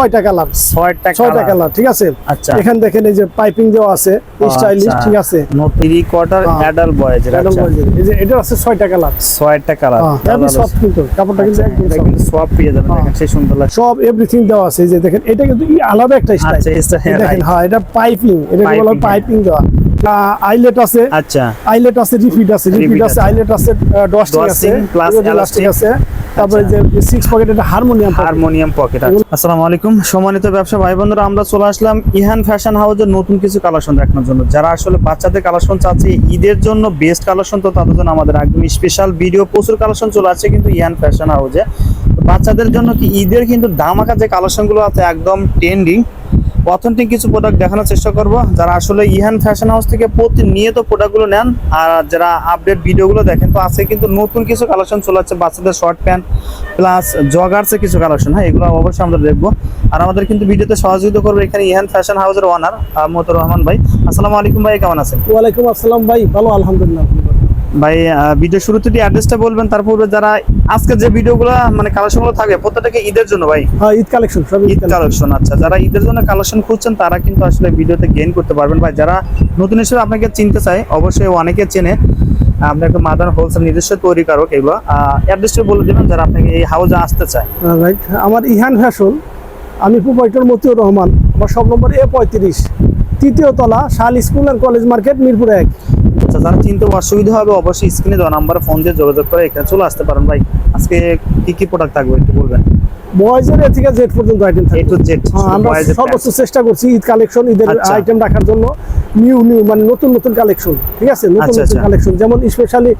ছয়টা কালার ছয়টা ছয়টা কালার কালার ঠিক আছে? আচ্ছা। এখানে দেখেন এই যে পাইপিং দেওয়া আছে স্টাইলিশ। ঠিক আছে? Three quarter. Boys Madam boys এর। এই যে এটা আছে ছয়টা কালার ছয়টা কালার হেভি সফট কিন্তু কাপড়টা কিন্তু একদম এটা soft। কিন্তু সব পেয়ে যাবেন। দেখেন সেই সুন্দর লাগছে। সব এভরিথিং দেওয়া আছে এই যে দেখেন এটা কিন্তু আলাদা একটা স্টাইল দেখেন হ্যাঁ এটা পাইপিং এটা বলা পাইপিং দেওয়া। আইলেট আছে আচ্ছা। আইলেট আছে রিফিট আছে রিফিট আছে আছে। আইলেট আছে ডস্টিং আছে Dusting plus আছে। তারপরে যে সিক্স পকেট এটা হারমোনিয়াম হারমোনিয়াম পকেট আসসালামু আলাইকুম। সম্মানিত ব্যবসা ভাই বন্ধুরা আমরা চলে আসলাম ইহান ফ্যাশন হাউসের নতুন কিছু কালেকশন দেখানোর জন্য। যারা আসলে বাচ্চাদের কালেকশন চাচ্ছে, ঈদের জন্য বেস্ট কালেকশন তো তাদের জন্য আমাদের একদম স্পেশাল ভিডিও প্রচুর কালেকশন চলে আসছে কিন্তু ইহান ফ্যাশন হাউজে বাচ্চাদের জন্য কি ঈদের কিন্তু দামাকা যে কালেকশনগুলো আছে একদম ট্রেন্ডিং অথেন্টিক কিছু প্রোডাক্ট দেখানোর চেষ্টা করব। যারা আসলে ইহান ফ্যাশন হাউস থেকে প্রতিনিয়ত প্রোডাক্টগুলো নেন, আর যারা আপডেট ভিডিওগুলো দেখেন, তো আছে কিন্তু নতুন কিছু কালেকশন চলে আসছে, বাচ্চাদের শর্ট প্যান্ট প্লাস জগার্সের কিছু কালেকশন হ্যাঁ এগুলো অবশ্যই আমরা দেখব। আর আমাদের কিন্তু ভিডিওতে সহযোগিতা করবে এখানে ইহান ফ্যাশন হাউসের ওনার মতো রহমান ভাই। আসসালামু আলাইকুম ভাই, কেমন আছেন? ওয়ালাইকুম আসসালাম ভাই, ভালো, আলহামদুলিল্লাহ। ভাই ভিডিও শুরুতে অ্যাড্রেসটা বলবেন তারপর যারা আজকে যে ভিডিওগুলো মানে কালেকশনগুলো থাকবে প্রত্যেকটাকে ঈদের জন্য ভাই। হ্যাঁ ঈদ কালেকশন সব ঈদ কালেকশন আচ্ছা যারা ঈদের জন্য কালেকশন খুঁজছেন তারা কিন্তু আসলে ভিডিওতে গেইন করতে পারবেন। ভাই যারা নতুন হিসেবে আপনাকে চিনতে চায় অবশ্যই অনেকে চেনে। আপনি একটা মাদার হোলসেল নিজস্ব তৈরি কারক এগুলো। অ্যাড্রেসটা বলে দিবেন যারা আপনাকে এই হাউসে আসতে চায়। রাইট আমার ইহান ফ্যাশন আমি প্রোপাইটর মতিউর রহমান আমার সব নম্বর এ পঁয়ত্রিশ তৃতীয় তলা শাল school and college market Mirpur এক। যারা চিনতে অসুবিধা হবে অবশ্যই স্ক্রিনে দেওয়া নাম্বারে ফোন দিয়ে যোগাযোগ করে এখানে চলে আসতে পারেন ভাই। আজকে কি কি প্রোডাক্ট থাকবে একটু বলবেন? বয়েজের থেকে জেড পর্যন্ত আইটেম টু জেড হ্যাঁ, আমরা সর্বোচ্চ চেষ্টা করছি ঈদ কালেকশন ঈদের আচ্ছা। আইটেম রাখার জন্য। নিউ নিউ মানে নতুন নতুন কালেকশন ঠিক আছে? নতুন আচ্ছা, নতুন আচ্ছা। কালেকশন যেমন specially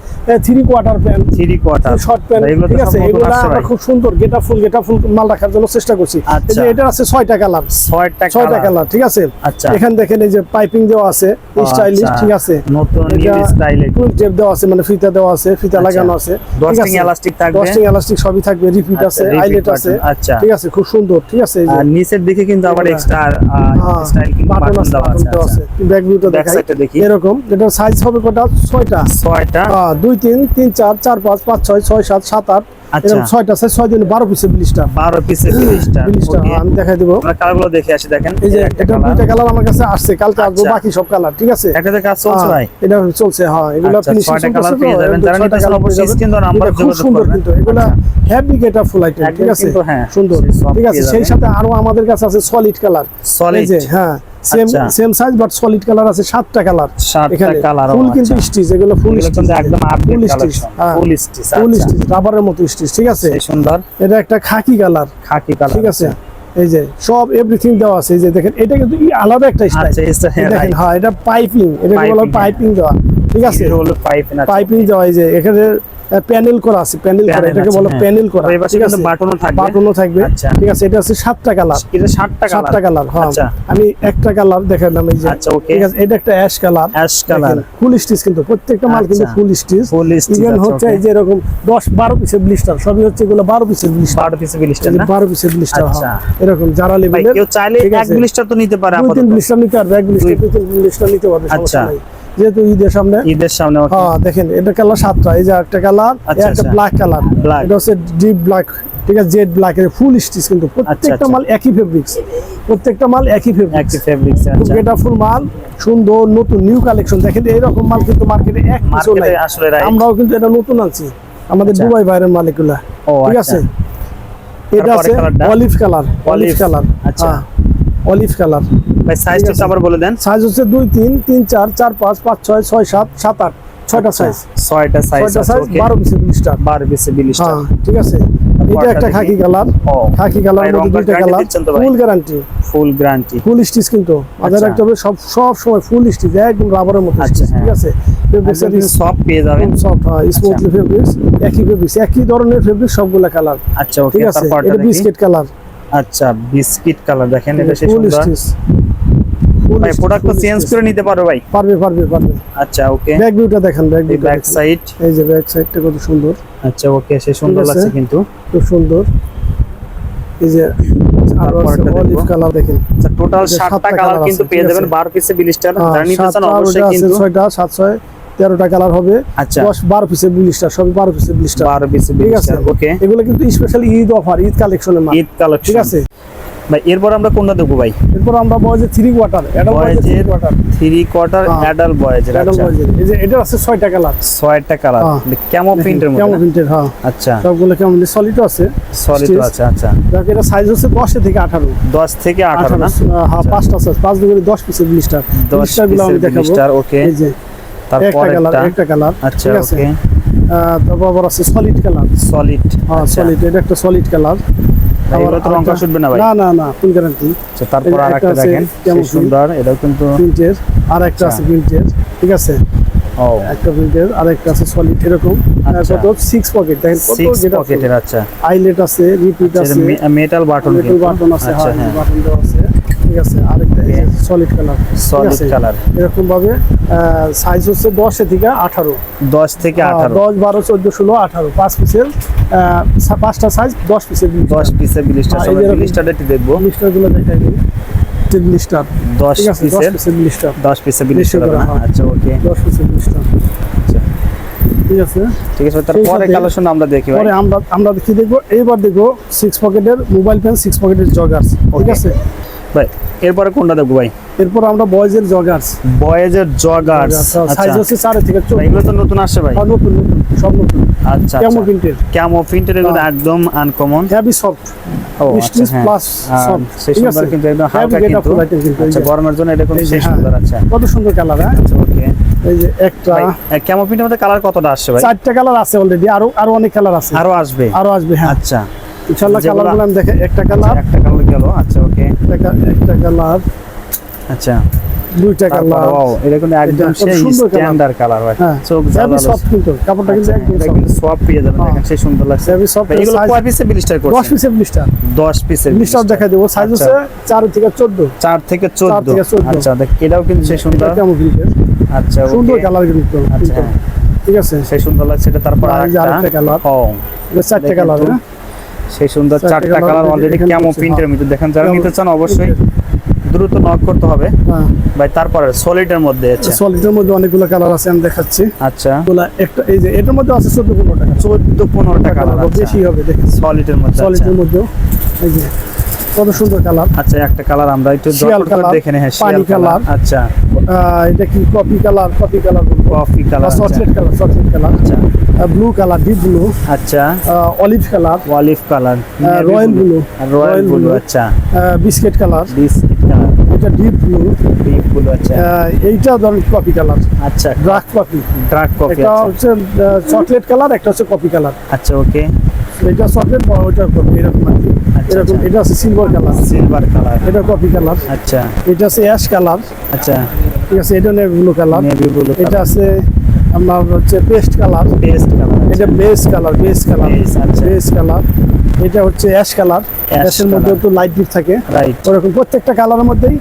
three quarter pant three quarter short pant ঠিক আছে? এগুলো আমরা খুব সুন্দর গেটা ফুল গেটা ফুল মাল রাখার জন্য চেষ্টা করছি। আচ্ছা। যে এটা আছে ছয়টা কালার ছয়টা ছয়টা কালার ঠিক আছে? আচ্ছা। এখানে দেখেন এই যে পাইপিং দেওয়া আছে স্টাইলিশ আচ্ছা। ঠিক আছে? নতুন স্টাইলে টুল টেপ দেওয়া আছে মানে ফিতা দেওয়া আছে ফিতা আচ্ছা। লাগানো আছে ডস্টিং এলাস্টিক থাকবে ডস্টিং এলাস্টিক সবই থাকবে রিপিট আচ্ছা, আছে আইলেট আছে আচ্ছা। ঠিক আছে খুব সুন্দর ঠিক আছে আর নিচের দিকে কিন্তু আবার এক্সট্রা হ্যাঁ, স্টাইল কিন্তু বাটন বাটন দেওয়া আছে দেওয়া আছে আচ্ছা। ব্যাক ভিউটা দেখাই side টা দেখি। এরকম এটা সাইজ হবে কটা ছয়টা ছয়টা হ্যাঁ, দুই তিন তিন চার চার পাঁচ পাঁচ ছয় ছয় সাত সাত আট আচ্ছা। এরকম ছয়টা সাইজ ছয় দিন বারো পিসের ব্লিস্টার বারো পিসের বিশটা আমি দেখাই দেবো। কালারগুলো দেখে আসি দেখেন এই যে এটা দুইটা কালার আমার কাছে আসছে কালকে আসব আচ্ছা। বাকি সব কালার ঠিক আছে? এটাতে কাজ চলছে হ্যাঁ, ভাই। এটা চলছে হ্যাঁ এগুলো আচ্ছা, ছয়টা colour পেয়ে যাবেন। যারা নিতে চান অবশ্যই screen দেওয়া number খুব যোগাযোগ সুন্দর করবেন। কিন্তু এগুলো হেভি গেটা ফুল আইটেম ঠিক আছে? হ্যাঁ, সুন্দর সেই ঠিক আছে সেই সাথে আরও আমাদের কাছে আছে সলিড কালার সলিড হ্যাঁ সেম আচ্ছা। Same size but solid colour আছে সাতটা কালার এখানে। ফুল কিন্তু স্টিচ এগুলো ফুল স্টিচ একদম ফুল স্টিচ হ্যাঁ। ফুল স্টিচ ফুল আচ্ছা। স্টিচ রাবারের মতো স্টিচ ঠিক আছে? সুন্দর। এটা একটা খাকি কালার খাকি কালার ঠিক আছে? এই যে সব এভরিথিং দেওয়া আছে। এই যে দেখেন এটা কিন্তু আলাদা একটা স্টাইল আচ্ছা দেখেন হ্যাঁ এটা পাইপিং এটা বলা পাইপিং দেওয়া। ঠিক আছে? পাইপ পাইপিং দেওয়া এই যে এখানে প্যানেল করা আছে প্যানেল করা এটাকে বলে হ্যাঁ। প্যানেল করা ঠিক আছে বাটনও থাকবে। বাটনও থাকবে আচ্ছা। ঠিক আছে এটা আছে সাতটা কালার এটা সাতটা সাতটা কালার কালার হ্যাঁ আচ্ছা আমি একটা কালার দেখালাম এই যে আচ্ছা, okay. ঠিক আছে এটা একটা ash colour ash colour full stitch কিন্তু প্রত্যেকটা মাল কিন্তু আচ্ছা। Full stitch full stitch even হচ্ছে এই যে এরকম দশ বারো পিসের ব্লিস্টার সবই হচ্ছে এগুলো বারো পিসের ব্লিস্টার বারো পিসে বিলিস্টার না বারো পিসের ব্লিস্টার আচ্ছা। এরকম যারা লেভেলের কেউ চাইলে এক। বিলিস্টার তো নিতে পারে আপাতত দুই তিন ব্লিস্টার নিতে পারবে এক ব্লিস্টার দুই তিন ব্লিস্টার নিতে পারবে সমস্যা আচ্ছা। নাই যেহেতু ঈদের সামনে। ঈদের সামনে হ্যাঁ দেখেন এটা কালার সাতটা। এই যে একটা কালার আচ্ছা, একটা আচ্ছা। Black colour. Black। এটা হচ্ছে ডিপ ব্ল্যাক ঠিক আছে? জেড ব্ল্যাক এর ফুল স্টিচ কিন্তু। প্রত্যেকটা আচ্ছা। মাল একই ফেব্রিক্স প্রত্যেকটা মাল একই ফেব্রিক্স একটি ফেব্রিক্স আচ্ছা। এটা ফুল মাল সুন্দর নতুন নিউ কালেকশন দেখেন এইরকম মাল কিন্তু মার্কেটে এক কিছু নাই। আসলে আমরাও কিন্তু এটা নতুন আনছি। আমাদের আচ্ছা। দুবাই বাইরের মালিকগুলা ও, ঠিক আচ্ছা। আছে? এটা আছে অলিভ কালার অলিভ কালার আচ্ছা। হ্যাঁ অলিভ কালার ভাই সাইজটা আছে। আবার বলে দেন। সাইজ হচ্ছে দুই তিন তিন চার চার পাঁচ পাঁচ ছয় ছয় সাত সাত আট ছয়টা সাইজ ছয়টা সাইজ ছয়টা সাইজ বারো পিসের ব্লিস্টার বারো পিসে বিলিস্টার হ্যাঁ ঠিক আছে। এটা একটা খাকি কালার খাকি কালার মধ্যে রংটা দুইটা কালার দিচ্ছেন তো ভাই? Full guarantee full guarantee full stitch কিন্তু। মাথায় আচ্ছা। হবে সব সব সময় ফুল স্টিচ একদম রাবারের মতো ঠিক। আছে? সব পেয়ে যাবেন। সফট স্মুথলি ফেব্রিক্স একই ফেব্রিক্স একই ধরনের ফেব্রিক সবগুলা কালার আচ্ছা ঠিক আছে? এটা বিস্কিট কালার আচ্ছা বিস্কিট কালার দেখেন এটা সেই সুন্দর। স্টিচ ভাই প্রোডাক্ট তো চেঞ্জ করে নিতে পারো ভাই। পারবে পারবে পারবে। আচ্ছা ওকে ব্যাক ভিউটা দেখেন ব্যাক ভিউটা ব্যাক সাইড এই যে ব্যাক সাইডটা কত সুন্দর। আচ্ছা ওকে সেই সুন্দর লাগছে কিন্তু। খুব সুন্দর। এই যে অলিভ কালার দেখেন। আচ্ছা টোটাল এটা সাতটা সাতটা কালার কিন্তু পেয়ে যাবেন আছে। বারো পিসে বিলিস্টার। হ্যাঁ, যারা নিতে চান অবশ্যই কিন্তু ছয়টা সাত ছয় তেরোটা কালার হবে। আচ্ছা। দশ বারো পিসের ব্লিস্টার সবই বারো পিসের ব্লিস্টার। বারো পিসে ঠিক আছে। ওকে এগুলো কিন্তু স্পেশাল ঈদ অফার ঈদ কালেকশনের ঈদ কালেকশন ঠিক আছে। ভাই এরপর আমরা কোনটা দেখব ভাই? এরপর আমরা বয়েজের থ্রি কোয়ার্টার বয়েজের থ্রি কোয়ার্টার। অ্যাডাল্ট বয়েজের আচ্ছা। এই যে এটা আছে ছয়টা কালার ছয়টা কালার হ্যাঁ। কেমন প্রিন্টের মধ্যে? না? প্রিন্টের হ্যাঁ। আচ্ছা। সবগুলো কেমন? সলিডও আছে। সলিড। আছে আচ্ছা। দেখ এটা সাইজ হচ্ছে দশে থেকে আঠারো। দশ থেকে আঠারো আঠারো না হ্যাঁ পাঁচটা সাইজ পাঁচ দুগুলো দশ পিসের ব্লিস্টার ব্লিস্টারগুলো আমি দেখাবো। ব্লিস্টার ওকে এই যে তারপর একটা একটা কালার আচ্ছা ওকে তারপর আবার আছে সলিড কালার সলিড হ্যাঁ আচ্ছা। সলিড এটা একটা সলিড কালার এগুলো তো রং উঠবে না ভাই। না না না ফুল গ্যারান্টি আচ্ছা তারপর আর একটা একটা দেখেন কেমন সুন্দর এটাও কিন্তু প্রিন্টের আর একটা। আছে প্রিন্টের ঠিক আছে? ও। একটা প্রিন্টের আর একটা আছে সলিড এরকম। কত? সিক্স পকেট দেখেন কত যেটা পকেটের আচ্ছা। আইলেট আছে রিপিট আছে। মেটাল বাটন মেটাল বাটন আছে হ্যাঁ। বাটন দেওয়া আছে ঠিক আছে? আরেকটা সলিড কালার সলিড কালার এরকম ভাবে সাইজ হচ্ছে দশে থেকে আঠারো। দশ থেকে দশ চোদ্দ ষোলো আঠারো পাঁচ পিসের পাঁচটা সাইজ দশ পিসের দশ পিসের বিলিস্টার সবাই একটু দেখব। ব্লিস্টারগুলো দেখাই ব্লিস্টার দশ পিসের ব্লিস্টার পিসের বিলিস্টার হ্যাঁ। আচ্ছা ওকে দশ পিসের ব্লিস্টার আচ্ছা। ঠিক আছে। ঠিক আছে তারপরে সাথে- কালেকশন আমরা দেখি পরে আমরা আমরা কি দেখব? এইবার দেখব সিক্স পকেটের মোবাইল পেন সিক্স পকেটের জগার্স ঠিক আছে? ভাই এরপরে কোনটা দেখব ভাই? এরপর আমরা বয়েজের জগার্স বয়েজের জগার্স সাইজ হচ্ছে থেকে এগুলো তো নতুন আসছে ভাই। নতুন নতুন সব নতুন। আচ্ছা আচ্ছা। প্রিন্টের ক্যামো প্রিন্টের এগুলো হ্যাঁ। একদম আনকমন হ্যাভি সফট ও আচ্ছা হ্যাঁ। প্লাস সফট সেই সুন্দর কিন্তু একদম হালকা কিন্তু। আচ্ছা গরমের জন্য এটা কিন্তু সেই হ্যাঁ। সুন্দর আচ্ছা। কত সুন্দর কালার হ্যাঁ? ওকে এই যে একটা প্রিন্টের মধ্যে কালার কতটা আসছে ভাই? চারটা কালার আছে অলরেডি আরও আরও অনেক কালার আছে। আরও আসবে? আরও আসবে হ্যাঁ। আচ্ছা। ইনশাআল্লাহ কালারগুলো আমি দেখে একটা কালার। একটা কালার গেল। আচ্ছা ওকে। একটা কালার। আচ্ছা। দুইটা কালার। ও এটা কিন্তু একদম সেই স্ট্যান্ডার্ড কালার। ভাই। হ্যাঁ হেভি জ্বালালো। সফট কিন্তু। কাপড়টা কিন্তু আচ্ছা, একদম। কিন্তু সব পেয়ে যাবেন। হ্যাঁ। দেখেন সেই সুন্দর লাগছে। হেভি সফট এগুলো কয় পিসে ব্লিস্টার 10 করছেন? পিসের ব্লিস্টার 10 পিসের ব্লিস্টার দেখাই দেবো। সাইজ আচ্ছা। হচ্ছে 4 থেকে 14 চার থেকে 14 থেকে আচ্ছা দেখ এটাও কিন্তু সেই সুন্দর। কেমন প্রিন্টের আচ্ছা সুন্দর কালার কিন্তু। আচ্ছা। ঠিক আছে। সেই সুন্দর লাগছে এটা তারপর আরেকটা। কালার। ও এটা চারটা কালার তো। হ্যাঁ সেই সুন্দর চারটা কালার অলরেডি কেমন হ্যাঁ। প্রিন্টের মধ্যে দেখেন যারা নিতে চান অবশ্যই দ্রুত নক করতে হবে। হ্যাঁ। ভাই তারপরে সলিডের মধ্যে আছে। সলিডের মধ্যে অনেকগুলো কালার আছে আমি দেখাচ্ছি। আচ্ছা। ওগুলা একটা এই যে এটার মধ্যে আছে 14 15 টাকা চোদ্দ পনেরোটা কালার কালার বেশি হবে দেখেন। সলিডের মধ্যে আচ্ছা। সলিডের মধ্যে এই যে কত সুন্দর কালার আচ্ছা একটা কালার আমরা একটু দরকার করে দেখে নিই হ্যাঁ পানি শিয়াল কালার। আচ্ছা। এটা কি coffee colour coffee colour coffee colour chocolate colour chocolate colour আচ্ছা। ব্লু কালার ডিপ ব্লু আচ্ছা। Olive colour olive colour royal blue royal blue আচ্ছা। বিস্কিট কালার বিস্কিট কালার এটা ডিপ ব্লু ডিপ ব্লু আচ্ছা। এইটা ধরেন কপি কালার আচ্ছা। Dark coffee dark coffee এটা হচ্ছে চকলেট কালার একটা হচ্ছে কপি কালার আচ্ছা ওকে এটা চকলেট বা ওইটা কপি এরকম আর আচ্ছা, এরকম আচ্ছা। এটা আছে সিলভার কালার সিলভার কালার এটা কপি কালার আচ্ছা। এটা আছে অ্যাশ কালার আচ্ছা। ঠিক আছে এটা navy blue colour navy blue এটা আছে আপনার হচ্ছে পেস্ট কালার পেস্ট কালার এটা base colour base colour. Base colour এটা হচ্ছে অ্যাশ কালার অ্যাশের মধ্যে একটু লাইট ডিপ থাকে। রাইট ওরকম প্রত্যেকটা কালারের মধ্যেই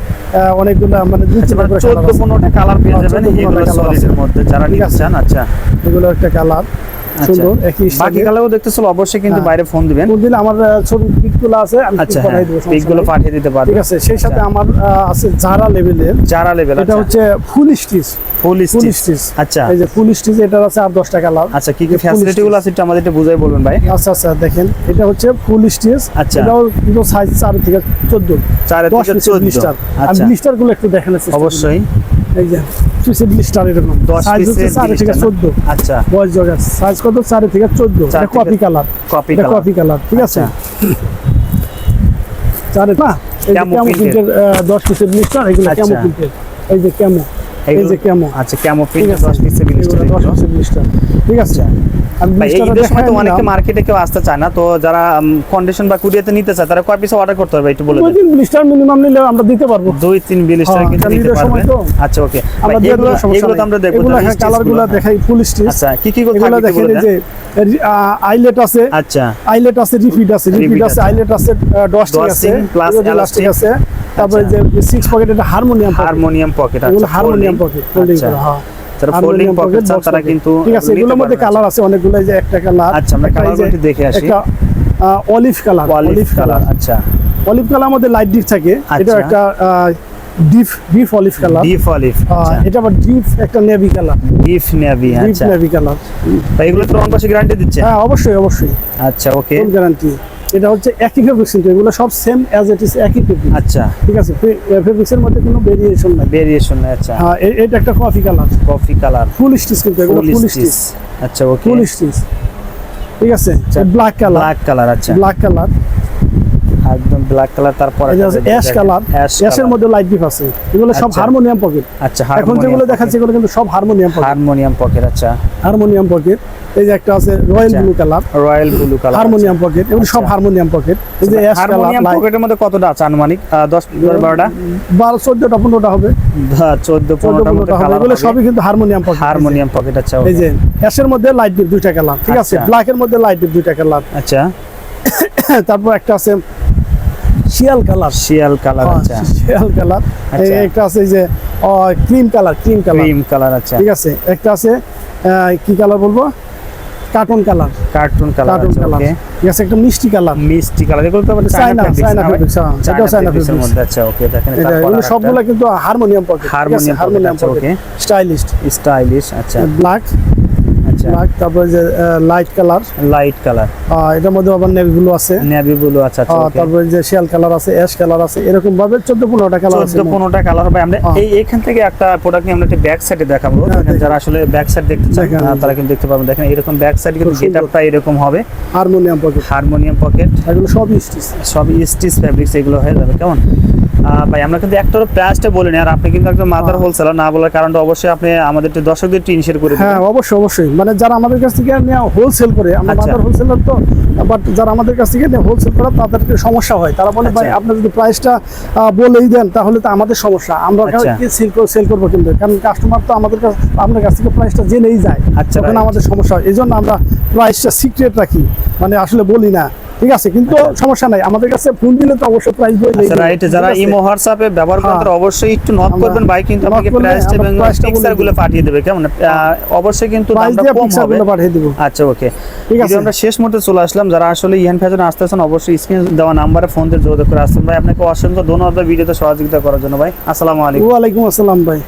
অনেকগুলো মানে দুই চার করে চোদ্দ colour আছে। পনেরোটা কালার পেয়ে হ্যাঁ, যাবেন 14 এগুলো সলিডের মধ্যে। যারা নিতে চান আচ্ছা। এগুলো একটা কালার সুন্দর একই বাকি কালারও দেখতেছিল অবশ্যই কিন্তু হ্যাঁ। বাইরে ফোন দিবেন। কোন দিলে আমার ছবি পিকগুলো আছে আমি আচ্ছা হ্যাঁ পাঠিয়ে দেবো, সমস্যা পিকগুলো পাঠিয়ে দিতে পারবেন। ঠিক আছে সেই সাথে আমার আছে জারা লেভেলের যারা লেভেল এটা আচ্ছা। হচ্ছে full stitch full full stitch stitch আচ্ছা। এই যে ফুল স্টিচ এটার আছে আর দশটা কালার। আচ্ছা কি কি ফ্যাসিলিটি গুলো আছে একটু আমাদের একটু বুঝাই বলবেন ভাই। আচ্ছা আচ্ছা দেখেন এটা হচ্ছে ফুল স্টিচ আচ্ছা। এটাও কিন্তু সাইজ চার থেকে চোদ্দ। চার দশ থেকে পিসের চোদ্দ। ব্লিস্টার আচ্ছা। ব্লিস্টারগুলো একটু দেখেন অবশ্যই। এই যে এরকম। সাইজ হচ্ছে থেকে blister না? চোদ্দ। আচ্ছা। বয়স জগার সাইজ কত? চার থেকে চোদ্দ। চার এটা থেকে- coffee colour colour coffee colour ঠিক আছে? আচ্ছা। চারে না এই যে ক্যামো প্রিন্টের দশ পিসের ব্লিস্টার এগুলো আচ্ছা। ক্যামো প্রিন্টের এই যে ক্যামো এই যে ক্যামো। আচ্ছা ঠিক প্রিন্ট আছে। 10 পিসের এগুলো ব্লিস্টার দশ পিসের ব্লিস্টার ঠিক আছে। আমি ভাই এই blister ঈদের সময় তো অনেকে মার্কেটে কেউ আসতে চায় না তো যারা কন্ডিশন বা কুরিয়াতে নিতে চায় তারা কয় পিস অর্ডার করতে হবে একটু বলে দুই তিন ব্লিস্টার মিনিমাম নিলে আমরা দিতে পারব। দুই তিন ব্লিস্টার হ্যাঁ, কিন্তু নিতে। আচ্ছা ওকে। আমরা এগুলো দেবো সমস্যা এগুলো তো আমরা দেখব হ্যাঁ stitch কালারগুলো গুলো। দেখাই ফুল স্টিচ আচ্ছা কি কি দেখেন যে আইলেট আছে। আচ্ছা। আইলেট আছে রিপিট আছে আছে আছে। আইলেট আছে ডস্টিং আছে আছে। তারপরে যে সিক্স পকেট এটা হারমোনিয়াম হারমোনিয়াম পকেট এগুলো আচ্ছা হারমোনিয়াম পকেট ফোল্ডিং আচ্ছা। করা হ্যাঁ। যারা ফোল্ডিং পকেট pocket, চান box তারা কিন্তু ঠিক আছে এগুলোর মধ্যে কালার আছে অনেকগুলো যে একটা কালার আচ্ছা, আমরা colour-গুলো দেখে আসি। একটা অলিভ কালার অলিভ কালার আচ্ছা। অলিভ কালার মধ্যে লাইট ডিপ থাকে। এটা আচ্ছা। একটা deep deep olive colour deep olive আচ্ছা। এটা আবার ডিপ একটা navy colour deep navy deep আচ্ছা। নেভি কালার তো এগুলো তো পাশে গ্যারান্টি দিচ্ছে? হ্যাঁ অবশ্যই অবশ্যই। আচ্ছা ওকে গ্যারান্টি এটা হচ্ছে একই ফেব্রিক্স কিন্তু এগুলো সব সেম অ্যাজ ইট ইজ একই ফেব্রিক আচ্ছা। ঠিক আছে? ফেব্রিক্সের মধ্যে কোনো ভেরিয়েশন নাই। ভেরিয়েশন নাই আচ্ছা। হ্যাঁ এটা একটা coffee colour coffee colour full stitch কিন্তু এগুলো ফুল স্টিচ আচ্ছা ওকে ফুল স্টিচ ঠিক আছে? আচ্ছা। ব্ল্যাক কালার ব্ল্যাক কালার আচ্ছা। ব্ল্যাক কালার একদম ব্ল্যাক কালার তারপর অ্যাশ কালার অ্যাশ অ্যাশের মধ্যে লাইট ডিপ আছে। এগুলো সব আচ্ছা। হারমোনিয়াম পকেট আচ্ছা এখন যেগুলো দেখাচ্ছে এগুলো কিন্তু সব হারমোনিয়াম পকেট হারমোনিয়াম পকেট আচ্ছা। হারমোনিয়াম পকেট এই যে একটা আছে রয়্যাল আচ্ছা। Blue colour royal blue colour harmonium pocket সব আচ্ছা। হারমোনিয়াম পকেট এই যে অ্যাশ কালার হারমোনিয়াম পকেটের মধ্যে কতটা আছে আনুমানিক? আহ, দশ দশ বারোটা? বারো চোদ্দটা পনেরোটা হবে। চোদ্দ চোদ্দ পনেরোটার মধ্যে পনেরোটা হবে। কালার এগুলো সবই কিন্তু হারমোনিয়াম পকেট হারমোনিয়াম পকেট আচ্ছা এই যে অ্যাশের মধ্যে লাইট ডিপ দুইটা কালার ঠিক আছে? আচ্ছা। ব্ল্যাকের মধ্যে লাইট ডিপ দুইটা কালার আচ্ছা। তারপর একটা আছে শিয়াল কালার শিয়াল কালার আচ্ছা। শিয়াল কালার আচ্ছা। একটা আছে যে cream colour cream colour cream colour আচ্ছা। ঠিক আছে? একটা আছে কি কালার বলব? Cartoon colour cartoon colour cartoon colour okay একটা মিষ্টি কালার মিষ্টি কালার এগুলো তো মানে চায়না, চায়না ফেব্রিক্স হ্যাঁ, চায়না ফেব্রিক্সের মধ্যে আচ্ছা ওকে দেখেন এটা এগুলো সবগুলো কিন্তু harmonium pocket harmonium harmonium pocket okay stylish stylish আচ্ছা। ব্ল্যাক আচ্ছা। ব্ল্যাক তারপরে যে লাইট কালার লাইট কালার এটার মধ্যে আবার নেভি ব্লু আছে। নেভি ব্লু আচ্ছা আচ্ছা তারপরে যে শিয়াল কালার আছে অ্যাশ কালার আছে এরকম ভাবে চোদ্দ পনেরোটা কালার আছে। চোদ্দ পনেরোটা কালার হবে। আমরা হ্যাঁ। এই এখান থেকে একটা প্রোডাক্ট নিয়ে আমরা একটা ব্যাক সাইডে দেখাবো। হ্যাঁ। যারা আসলে ব্যাক সাইড দেখতে চান। তারা কিন্তু দেখতে পাবেন দেখেন এরকম ব্যাক সাইড কিন্তু গেটআপটা এরকম হবে। হারমোনিয়াম পকেট হারমোনিয়াম পকেট এগুলো সবই স্টিচ সব স্টিচ ফ্যাব্রিক্স এগুলো হয়ে যাবে। কেমন? ভাই আমরা কিন্তু একটারও প্রাইসটা বলিনি আর আপনি কিন্তু একদম হ্যাঁ। হোলসেলার না বলার কারণটা অবশ্যই আপনি আমাদের দর্শকদের টিন শেয়ার করে হ্যাঁ অবশ্যই অবশ্যই। মানে যারা আমাদের কাছ থেকে নিয়ে হোলসেল করে আমরা আচ্ছা। মাদার হোলসেলার তো বাট যারা আমাদের কাছ থেকে নিয়ে হোলসেল করে তাদেরকে সমস্যা হয়। তারা বলে ভাই আচ্ছা। আপনি যদি প্রাইসটা বলেই দেন তাহলে তো আমাদের সমস্যা। আমরা আচ্ছা। সেল সেল করব কিন্তু। কারণ কাস্টমার তো আমাদের কাছ আপনার কাছ থেকে প্রাইসটা জেনেই যায়। আচ্ছা, তখন আমাদের সমস্যা হয়। এই জন্য আমরা প্রাইসটা সিক্রেট রাখি। মানে আসলে বলি না। ঠিক আছে কিন্তু সমস্যা নাই। আমাদের কাছে ফোন দিলে তো অবশ্যই প্রাইস আচ্ছা রাইট যারা ইমো হোয়াটসঅ্যাপে ব্যবহার করেন হ্যাঁ। তারা অবশ্যই একটু নক করবেন। ভাই কিন্তু আপনাকে আমরা এবং পিকচারগুলো পাঠিয়ে দেবে কেমন? অবশ্যই কিন্তু প্রাইস দামটা কম হবে। পাঠিয়ে দিব। আচ্ছা ওকে। ঠিক আছে। আমরা শেষ মুহূর্তে চলে আসলাম। যারা আসলে ইহান ফ্যাশন আসতেছেন অবশ্যই স্ক্রিন দেওয়া নাম্বারে ফোন দিয়ে যোগাযোগ করে আসছেন ভাই আপনাকে অসংখ্য ধন্যবাদ ভিডিওতে সহযোগিতা করার জন্য ভাই। আসসালামু আলাইকুম। ওয়া আলাইকুম আসসালাম ভাই।